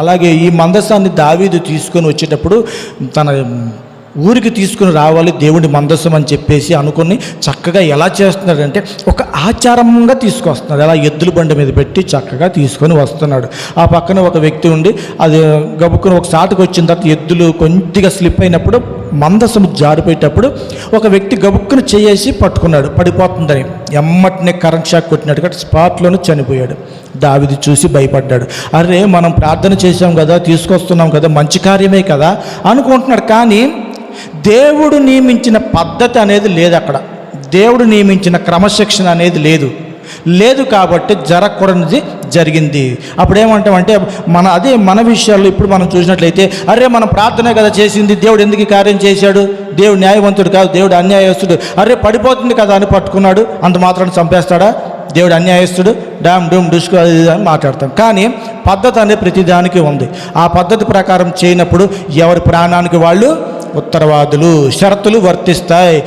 అలాగే ఈ మందసాన్ని దావీదు తీసుకొని వచ్చేటప్పుడు తన ఊరికి తీసుకుని రావాలి దేవుడి మందసం అని చెప్పేసి అనుకుని చక్కగా ఎలా చేస్తున్నాడంటే ఒక ఆచారంగా తీసుకొస్తున్నాడు. అలా ఎద్దుల బండి మీద పెట్టి చక్కగా తీసుకొని వస్తున్నాడు. ఆ పక్కన ఒక వ్యక్తి ఉండి అది గబుక్కుని ఒక సాటుకు వచ్చిన తర్వాత ఎద్దులు కొద్దిగా స్లిప్ అయినప్పుడు మందసం జారిపోయేటప్పుడు ఒక వ్యక్తి గబుక్కును చేసి పట్టుకున్నాడు. పడిపోతుందని. ఎమ్మటినే కరెంట్ షాక్ కొట్టినట్టుగా స్పాట్లోనే చనిపోయాడు. దావిది చూసి భయపడ్డాడు. అరే మనం ప్రార్థన చేసాం కదా తీసుకొస్తున్నాం కదా మంచి కార్యమే కదా అనుకుంటున్నాడు. కానీ దేవుడు నియమించిన పద్ధతి అనేది లేదు అక్కడ. దేవుడు నియమించిన క్రమశిక్షణ అనేది లేదు. లేదు కాబట్టి జరగకూడనిది జరిగింది. అప్పుడు ఏమంటామంటే మన అదే మన విషయాల్లో ఇప్పుడు మనం చూసినట్లయితే అరే మనం ప్రార్థనే కదా చేసింది దేవుడు ఎందుకు కార్యం చేశాడు? దేవుడు న్యాయవంతుడు కాదు దేవుడు అన్యాయస్తుడు. అరే పడిపోతుంది కదా అని పట్టుకున్నాడు అంత మాత్రాన్ని చంపేస్తాడా? దేవుడు అన్యాయస్తుడు. డామ్ డూమ్ డుష్కు అది అని మాట్లాడతాం. కానీ పద్ధతి అనేది ప్రతిదానికి ఉంది. ఆ పద్ధతి ప్రకారం చేయనప్పుడు ఎవరి ప్రాణానికి వాళ్ళు ఉత్తరవాదులు షరతులు వర్తిస్తాయి.